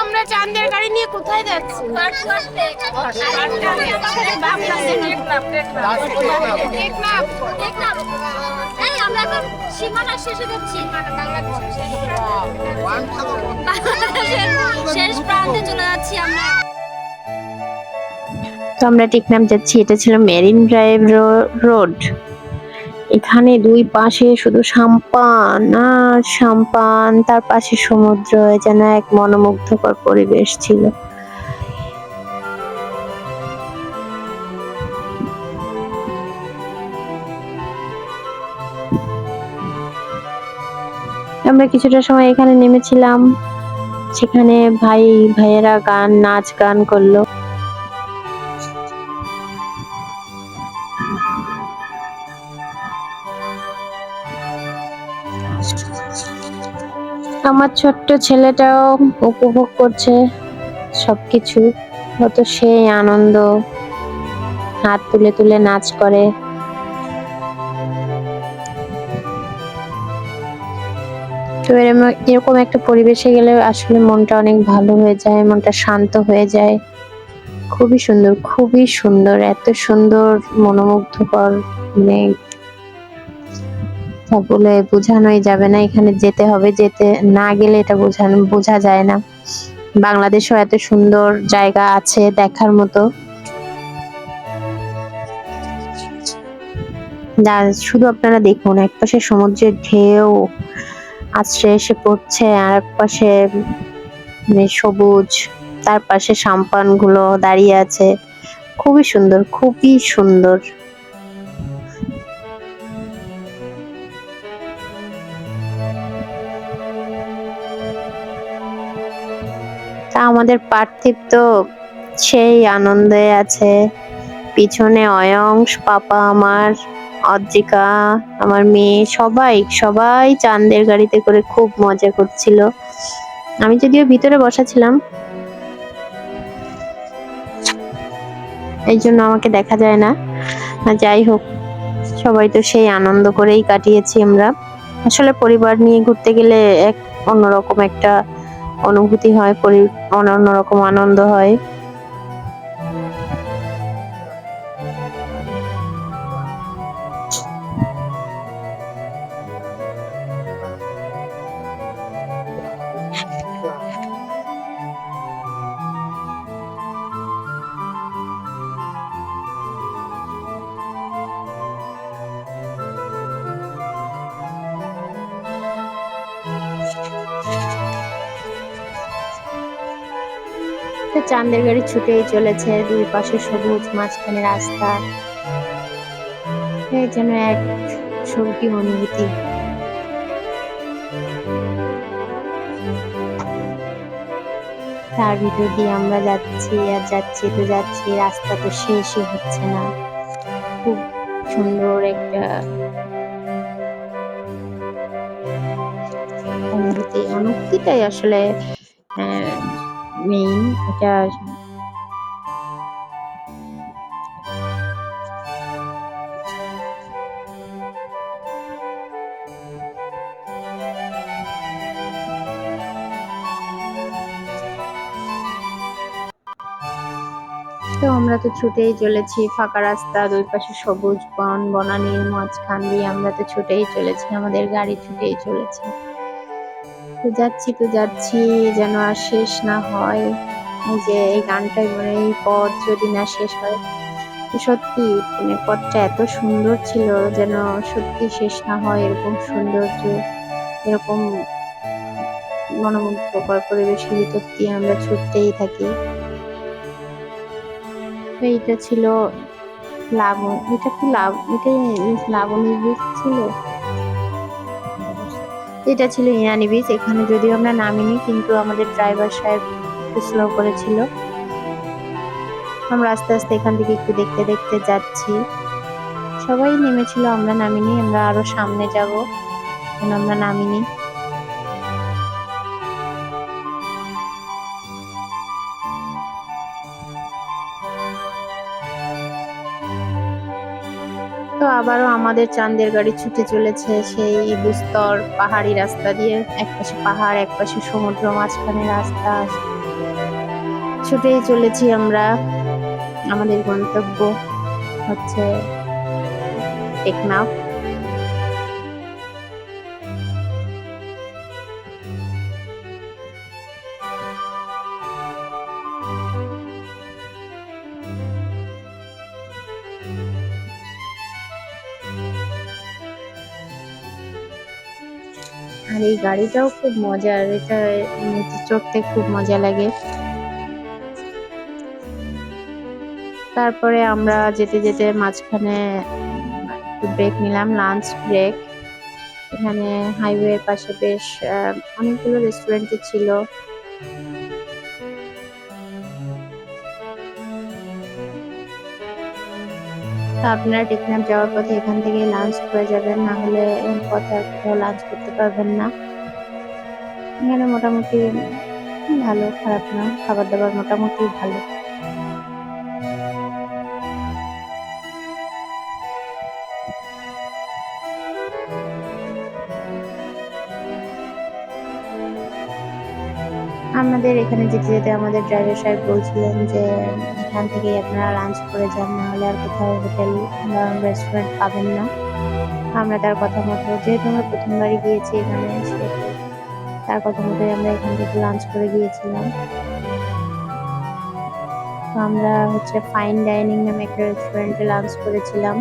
আমরা চাঁদের গাড়ি নিয়ে কোথায় যাচ্ছি? আমরা এখন সীমানা শেষে যাচ্ছি। বাংলাদেশের শেষ প্রান্তে চলে যাচ্ছি আমরা। তো আমরা টেকনাম যাচ্ছি এটা ছিল মেরিন ড্রাইভ রোড। এখানে দুই পাশে শুধু সাম্পান, আর সাম্পান, তার পাশে সমুদ্র যেন এক মনোমুগ্ধকর পরিবেশ ছিল। আমরা কিছুটা সময় এখানে নেমেছিলাম, সেখানে ভাই, ভাইয়েরা গান, নাচ, গান করল। আমার ছোট্ট ছেলেটাও উপভোগ করছে সবকিছু। কত সেই আনন্দ। হাত তুলে তুলে নাচ করে। তো এরকম একটা পরিবেশে গেলে আসলে মনটা অনেক ভালো হয়ে যায়, মনটা শান্ত হয়ে যায়। খুবই সুন্দর খুবই সুন্দর, এত সুন্দর, মনোমুগ্ধকর মানে তা বলে বোঝানোই যাবে না, এখানে যেতে হবে, যেতে না গেলে এটা বোঝানো, বোঝা যায় না। বাংলাদেশেও এত সুন্দর জায়গা আছে দেখার মতো। যা, শুধু আপনারা দেখুন, এক পাশে সমুদ্রের ঢেউ, আছড়ে এসে পড়ছে, আর এক পাশে মানে সবুজ, তার পাশে সাম্পানগুলো দাঁড়িয়ে আছে। খুবই সুন্দর খুবই সুন্দর। তা আমাদের পার্থিব তো সেই আনন্দে আছে। পিছনে অয়ংশ পাপা আমার, অদ্রিকা, আমার মেয়ে, সবাই সবাই চাঁদের গাড়িতে করে খুব মজা করছিল। আমি যদিও ভিতরে বসা ছিলাম। এই জন্য আমাকে দেখা যায় না। যাই হোক, সবাই তো সেই আনন্দ করেই কাটিয়েছি আমরা। আসলে পরিবার নিয়ে ঘুরতে গেলে এক অন্যরকম একটা অনুভূতি হয় পরি অন্যরকম আনন্দ হয়। চাঁদের গাড়ি ছুটেই চলেছে দুই পাশে সবুজ মাঝখানে রাস্তা। যেন এক স্বর্গীয় অনুভূতি। তার ভিতর দিয়ে আমরা যাচ্ছি আর যাচ্ছি তো যাচ্ছি, রাস্তা তো শেষই হচ্ছে না। খুব সুন্দর একটা অনুভূতি। অনুভূতিটাই আসলে মেইন এটা তো আমরা তো ছুটেই চলেছি, ফাঁকা রাস্তা, দুই পাশে সবুজ বন, বনানির মাঝখান দিয়ে আমরা তো ছুটেই চলেছি, আমাদের গাড়ি ছুটেই চলেছে। তো যাচ্ছি তো যাচ্ছি, যেন আর শেষ না হয়। যে এই গানটাই মানে এই পথ যদি না শেষ হয়। সত্যি মানে পথটা এত সুন্দর ছিল যেন সত্যি শেষ না হয় এরকম সৌন্দর্য, এরকম মনোমুগ্ধকর পরিবেশের ভিতর দিয়ে আমরা ছুটতেই থাকি। তো এইটা ছিল লাবণ এটা কি লাভ এটাই লাবণী বীজ ছিল? এটা ছিল ইনানি বিচ এখানে যদিও আমরা নামিনি, কিন্তু আমাদের ড্রাইভার সাহেব স্লো করেছিল। আমরা আস্তে আস্তে এখান থেকে একটু দেখতে দেখতে যাচ্ছি। সবাই নেমেছিল, আমরা নামিনি, আমরা আরও সামনে যাব। আমরা নামিনি। আমাদের চান্দের গাড়ি ছুটে চলেছে সেই বুস্তর পাহাড়ি রাস্তা দিয়ে। একপাশে পাহাড়, একপাশে সমুদ্র, মাঝখানে রাস্তা। ছুটেই চলেছি আমরা। আমাদের গন্তব্য হচ্ছে টেকনাফ। আর এই গাড়িটাও খুব মজার। এটা চড়তে খুব মজা লাগে। তারপরে আমরা যেতে যেতে মাঝখানে ব্রেক নিলাম লাঞ্চ ব্রেক এখানে হাইওয়ের পাশে বেশ অনেকগুলো রেস্টুরেন্ট ছিল। আপনারা টেকনাফ যাওয়ার পথে এখান থেকে লাঞ্চ করে যাবেন, না হলে পথে কোথাও লাঞ্চ করতে পারবেন না। এখানে মোটামুটি ভালো, খারাপ না খাবার দাবার মোটামুটি ভালো। আমাদের এখানে যেতে যেতে আমাদের ড্রাইভার সাহেব বলছিলেন যে এখান থেকেই আপনারা লাঞ্চ করে যান না হলে আর কোথাও হোটেল বা রেস্টুরেন্ট পাবেন না। আমরা তার কথা মতো, যেহেতু আমরা প্রথমবারই গিয়েছি এখানে তার কথা মতোই আমরা এখান থেকে লাঞ্চ করে গিয়েছিলাম। আমরা হচ্ছে ফাইন ডাইনিং নামে একটা রেস্টুরেন্টে লাঞ্চ করেছিলাম।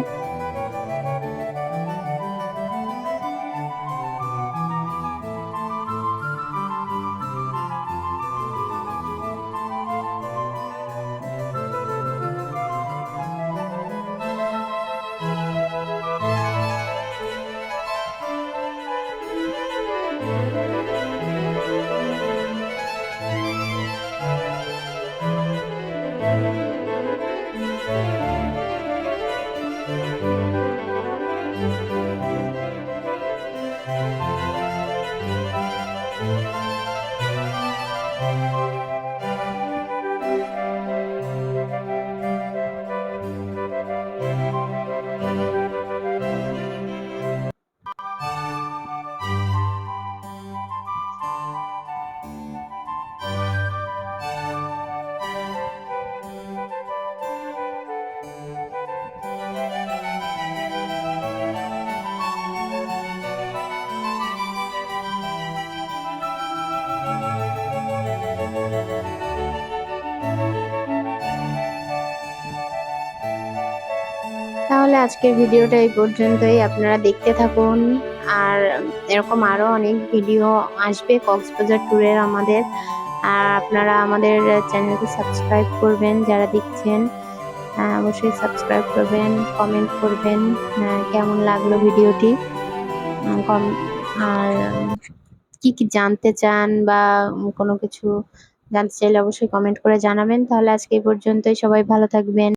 তাহলে আজকের ভিডিওটা এই পর্যন্তই। আপনারা দেখতে থাকুন। আর এরকম আরও অনেক ভিডিও আসবে কক্সবাজার ট্যুরের আমাদের। আর আপনারা আমাদের চ্যানেলকে সাবস্ক্রাইব করবেন যারা দেখছেন। আহ, অবশ্যই সাবস্ক্রাইব করবেন কমেন্ট করবেন আহ, কেমন লাগল ভিডিওটি? কম- আর কি কি জানতে চান বা কোনো কিছু জানতে চাইলে অবশ্যই কমেন্ট করে জানাবেন। তাহলে আজকে এই পর্যন্তই। সবাই ভালো থাকবেন।